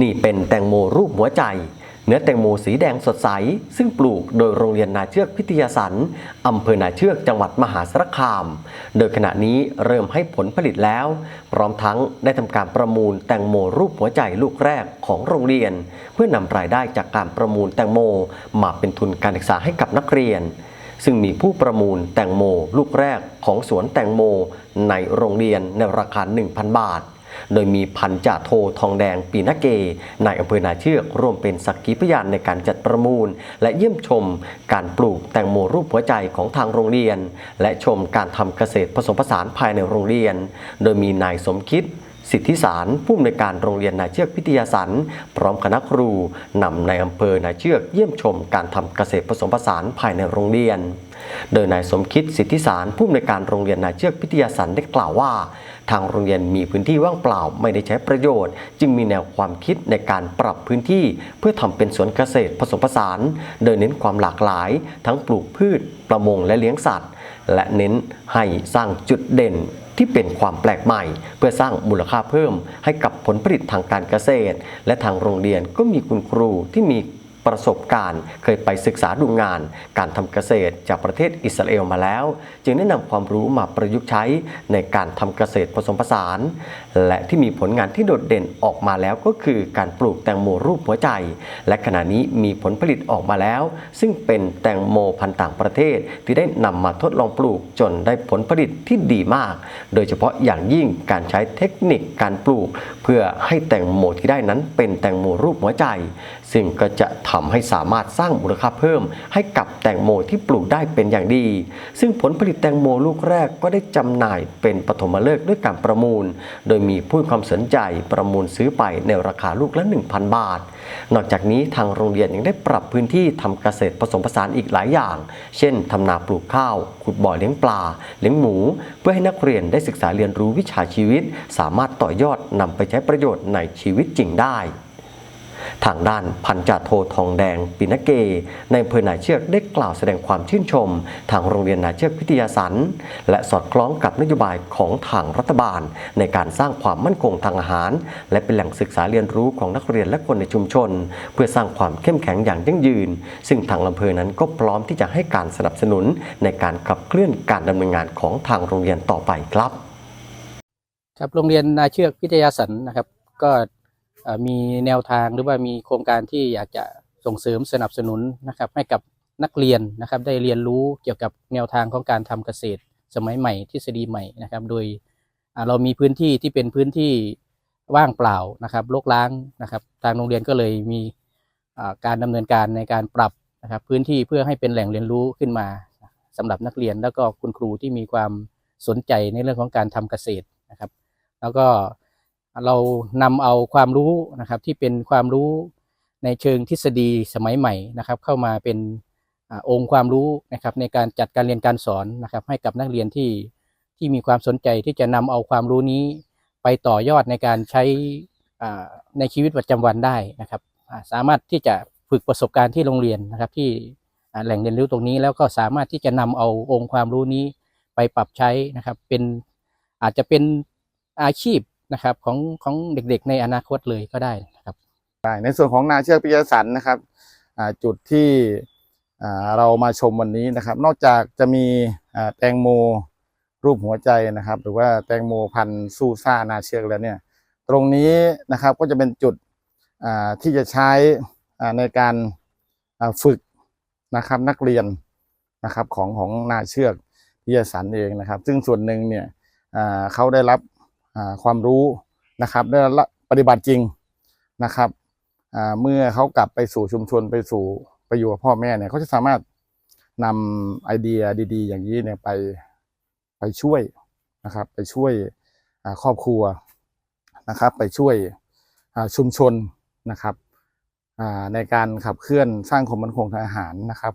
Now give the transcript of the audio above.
นี่เป็นแตงโมรูปหัวใจ เนื้อแตงโมสีแดงสดใส ซึ่งปลูกโดยโรงเรียนนาเชือกพิทยาสันอำเภอนาเชือกจังหวัดมหาสารคาม โดยขณะนี้เริ่มให้ผลผลิตแล้ว พร้อมทั้งได้ทำการประมูลแตงโมรูปหัวใจลูกแรกของโรงเรียน เพื่อนำรายได้จากการประมูลแตงโมมาเป็นทุนการศึกษาให้กับนักเรียนซึ่งมีผู้ประมูลแตงโมลูกแรกของสวนแตงโมในโรงเรียนในราคา 1,000 บาท โดยมีพันจ่าโททองแดงปีนาเกนายอำเภอนาเชือกร่วมเป็นสักขีพยานในการจัดประมูล และเยี่ยมชม การปลูกแตงโมรูปหัวใจของทางโรงเรียน และชมการทำเกษตรผสมผสานภายในโรงเรียน โดยมีนายสมคิด สิทธิสารผู้อำนวยการโรงเรียนนายเชือกพิทยาสันพร้อมคณะครูนำในอำเภอนายเชือกเยี่ยมชมการทำเกษตรผสมผสานภายในโรงเรียน โดยนายสมคิดสิทธิสารผู้อำนวยการโรงเรียนนายเชือกพิทยาสันได้กล่าวว่า ทางโรงเรียนมีพื้นที่ว่างเปล่าไม่ได้ใช้ประโยชน์ จึงมีแนวความคิดในการปรับพื้นที่ เพื่อทำเป็นสวนเกษตรผสมผสาน โดยเน้นความหลากหลาย ทั้งปลูกพืช ประมงและเลี้ยงสัตว์ และเน้นให้สร้างจุดเด่น ที่เป็นความแปลกใหม่ เพื่อสร้างมูลค่าเพิ่มให้กับผลผลิตทางการเกษตร และทางโรงเรียนก็มีคุณครูที่มี ประสบการณ์ เคยไปศึกษาดูงาน การทำเกษตรจากประเทศอิสราเอลมาแล้ว จึงได้นำความรู้มาประยุกต์ใช้ในการทำเกษตรผสมผสาน และที่มีผลงานที่โดดเด่นออกมาแล้วก็คือการปลูกแตงโมรูปหัวใจ และขณะนี้มีผลผลิตออกมาแล้ว ซึ่งเป็นแตงโมพันธุ์ต่างประเทศ ที่ได้นำมาทดลองปลูกจนได้ผลผลิตที่ดีมาก โดยเฉพาะอย่างยิ่งการใช้เทคนิคการปลูก เพื่อให้แตงโมที่ได้นั้นเป็นแตงโมรูปหัวใจ ซึ่งก็จะททำให้สามารถสร้างมูลค่าเพิ่ม ให้กับแตงโมที่ปลูกได้เป็นอย่างดี ซึ่งผลผลิตแตงโมลูกแรกก็ได้จำหน่ายเป็นปฐมฤกษ์ด้วยการประมูล โดยมีผู้ความสนใจประมูลซื้อไปในราคาลูกละ 1,000 บาท นอกจากนี้ทางโรงเรียนยังได้ปรับพื้นที่ทำเกษตรผสมผสานอีกหลายอย่าง เช่นทำนาปลูกข้าว ขุดบ่อเลี้ยงปลา เลี้ยงหมู เพื่อให้นักเรียนได้ศึกษาเรียนรู้วิชาชีวิต สามารถต่อยอดนำไปใช้ประโยชน์ในชีวิตจริงได้ ทางด้านพันจ่าโททองแดงปินเก ในอำเภอนาเชือกได้กล่าวแสดงความชื่นชม ทางโรงเรียนนาเชือกพิทยาสันและสอดคล้องกับนโยบายของทางรัฐบาล ในการสร้างความมั่นคงทางอาหาร และเป็นแหล่งศึกษาเรียนรู้ของนักเรียนและคนในชุมชน เพื่อสร้างความเข้มแข็งอย่างยั่งยืน ซึ่งทางอำเภอนั้นก็พร้อมที่จะให้การสนับสนุนในการขับเคลื่อนการดำเนินงานของทางโรงเรียนต่อไปครับ ครับโรงเรียนนาเชือกพิทยาสันนะครับ ก็เมีแนวทางหรือว่ามีโครงการที่อยากจะส่งเสริมสนับสนุนนะครับให้กับนักเรียนนะครับได้เรียนรู้เกี่ยวกับแนวทางของการทำเกษตรสมัยใหม่ทฤษฎีใหม่นะครับ โดยเรามีพื้นที่ที่เป็นพื้นที่ว่างเปล่านะครับรกร้างนะครับ ทางโรงเรียนก็เลยมีการดำเนินการในการปรับนะครับพื้นที่เพื่อให้เป็นแหล่งเรียนรู้ขึ้นมาสำหรับนักเรียนแล้วก็คุณครูที่มีความสนใจในเรื่องของการทำเกษตรนะครับ แล้วก็ เรานำเอาความรู้นะครับที่เป็นความรู้ในเชิงทฤษฎีสมัยใหม่นะครับ เข้ามาเป็นอองค์ความรู้นะครับในการจัดการเรียนการสอนนะครับ ให้กับนักเรียนที่ที่มีความสนใจที่จะนำเอาความรู้นี้ไปต่อยอดในการใช้ในชีวิตประจำวันได้นะครับ สามารถที่จะฝึกประสบการณ์ที่โรงเรียนนะครับ ที่แหล่งเรียนรู้ตรงนี้แล้วก็สามารถที่จะนำเอาองค์ความรู้นี้ไปปรับใช้นะครับ เป็นอาจจะเป็นอาชีพ นะครับของของเด็กๆในอนาคตเลยก็ได้นะครับได้ในส่วนของนาเชือกพิยสันนะครับจุดที่เรามาชมวันนี้นะครับ นอกจากจะมีแตงโมรูปหัวใจนะครับ หรือว่าแตงโมพันธุ์ซูซ่านาเชือกแล้วเนี่ยตรงนี้นะครับก็จะเป็นจุดที่จะใช้ในการฝึกนะครับนักเรียนนะครับของของนาเชือกพิยสันเองนะครับ ซึ่งส่วนหนึ่งเนี่ยเขาได้รับ ความรู้นะครับได้รับปฏิบัติจริงนะครับเมื่อเขากลับไปสู่ชุมชนไปสู่ไปอยู่กับพ่อแม่เนี่ยเขาจะสามารถนำไอเดียดี ๆ อย่างนี้เนี่ยไปไปช่วยนะครับ ไปช่วยครอบครัวนะครับ ไปช่วยชุมชนนะครับในการขับเคลื่อนสร้างความมั่นคงทางอาหารนะครับ